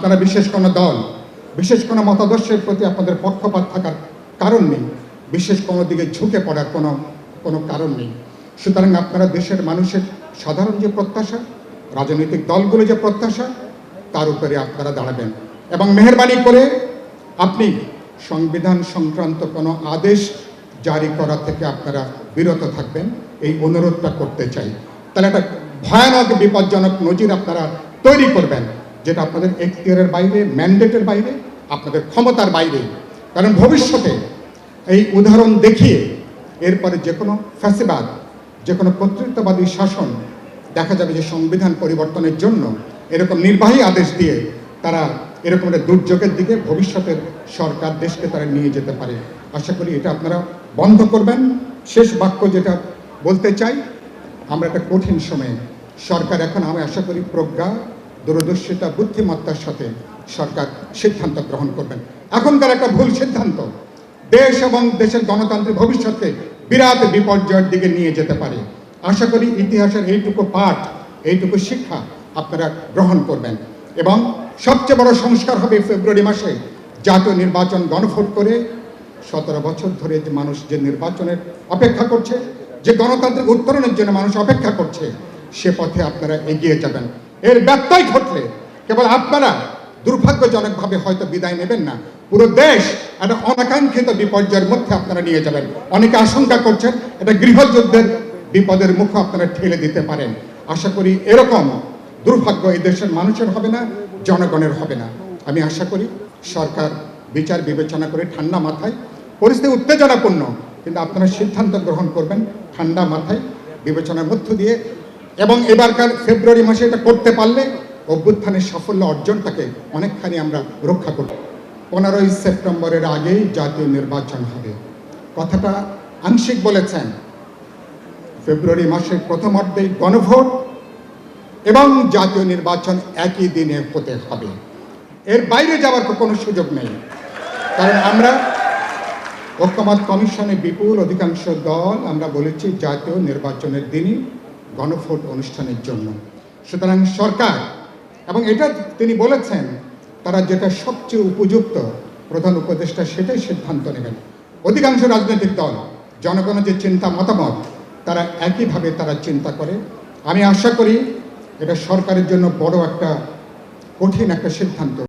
আপনারা বিশেষ কোনো দল, বিশেষ কোনো মতাদর্শের প্রতি আপনাদের পক্ষপাত থাকার কারণ নেই, বিশেষ কোনো দিকে ঝুঁকে পড়ার কোনো কোনো কারণ নেই। সুতরাং আপনারা দেশের মানুষের সাধারণ যে প্রত্যাশা, রাজনৈতিক দলগুলো যে প্রত্যাশা, তার উপরে আপনারা দাঁড়াবেন। এবং মেহরবানি করে আপনি সংবিধান সংক্রান্ত কোনো আদেশ জারি করা থেকে আপনারা বিরত থাকবেন। এই অনুরোধটা করতে চাই। তাহলে একটা ভয়ানক, বিপজ্জনক নজির আপনারা তৈরি করবেন। যেটা আপনাদের এখতিয়ারের বাইরে ম্যান্ডেটের বাইরে, আপনাদের ক্ষমতার বাইরে। কারণ ভবিষ্যতে এই উদাহরণ দেখিয়ে এরপরে যে কোনো ফ্যাসিবাদ, যে কোনো কর্তৃত্ববাদী শাসন দেখা যাবে যে সংবিধান পরিবর্তনের জন্য এরকম নির্বাহী আদেশ দিয়ে তারা এরকম একটা দুর্যোগের দিকে ভবিষ্যতের সরকার, দেশকে তারা নিয়ে যেতে পারে। আশা করি এটা আপনারা বন্ধ করবেন। শেষ বাক্য যেটা বলতে চাই, আমরা একটা কঠিন সময়ে সরকার এখন, আমি আশা করি, প্রজ্ঞা দূরদর্শিতা, বুদ্ধিমত্তার সাথে সরকার সিদ্ধান্ত গ্রহণ করবেন। এখনকার একটা ভুল সিদ্ধান্ত, দেশ এবং দেশের গণতান্ত্রিক ভবিষ্যৎকে বিরাট বিপর্যয়ের দিকে নিয়ে যেতে পারে। আশা করি ইতিহাসের এইটুকু পাঠ, এইটুকু শিক্ষা আপনারা গ্রহণ করবেন। এবং সবচেয়ে বড় সংস্কার হবে ফেব্রুয়ারি মাসে জাতীয় নির্বাচন গণভোট করে সতেরো বছর ধরে যে মানুষ যে নির্বাচনের অপেক্ষা করছে, যে গণতান্ত্রিক উত্তরণের জন্য মানুষ অপেক্ষা করছে, সে পথে আপনারা এগিয়ে যাবেন। এর ব্যত্যয় ঘটলে কেবল আপনারা দুর্ভাগ্যজনকভাবে হয়তো বিদায় নেবেন না। পুরো দেশ একটা অনাকাঙ্ক্ষিত বিপর্যয়ের মধ্যে আপনারা নিয়ে যাবেন। অনেকে আশঙ্কা করছেন এটা গৃহযুদ্ধের বিপদের মুখ আপনারা ঠেলে দিতে পারেন। আশা করি এরকম দুর্ভাগ্য এই দেশের মানুষের হবে না, জনগণের হবে না। আমি আশা করি সরকার বিচার বিবেচনা করে ঠান্ডা মাথায়, পরিস্থিতি উত্তেজনাপূর্ণ, কিন্তু আপনারা সিদ্ধান্ত গ্রহণ করবেন ঠান্ডা মাথায়, বিবেচনার মধ্য দিয়ে এবং এবারকার ফেব্রুয়ারি মাসে এটা করতে পারলে অভ্যুত্থানের সাফল্য অর্জনটাকে অনেকখানি আমরা রক্ষা করব। পনেরোই সেপ্টেম্বরের আগেই জাতীয় নির্বাচন হবে। কথাটা আংশিক বলেছেন। ফেব্রুয়ারি মাসের প্রথমার্ধেই গণভোট এবং জাতীয় নির্বাচন একই দিনে হতে হবে। এর বাইরে যাওয়ার তো কোনো সুযোগ নেই। কারণ আমরা ঐক্যমত কমিশনে বিপুল অধিকাংশ দল, আমরা বলেছি জাতীয় নির্বাচনের দিনই গণভোট অনুষ্ঠানের জন্য। সুতরাং সরকার, এবং এটা তিনি বলেছেন, তারা যেটা সবচেয়ে উপযুক্ত প্রধান উপদেষ্টা সেটাই সিদ্ধান্ত নেবেন। অধিকাংশ রাজনৈতিক দল, জনগণের যে চিন্তা মতামত, তারা একইভাবে তারা চিন্তা করে। আমি আশা করি এটা সরকারের জন্য বড় একটা কঠিন একটা সিদ্ধান্ত।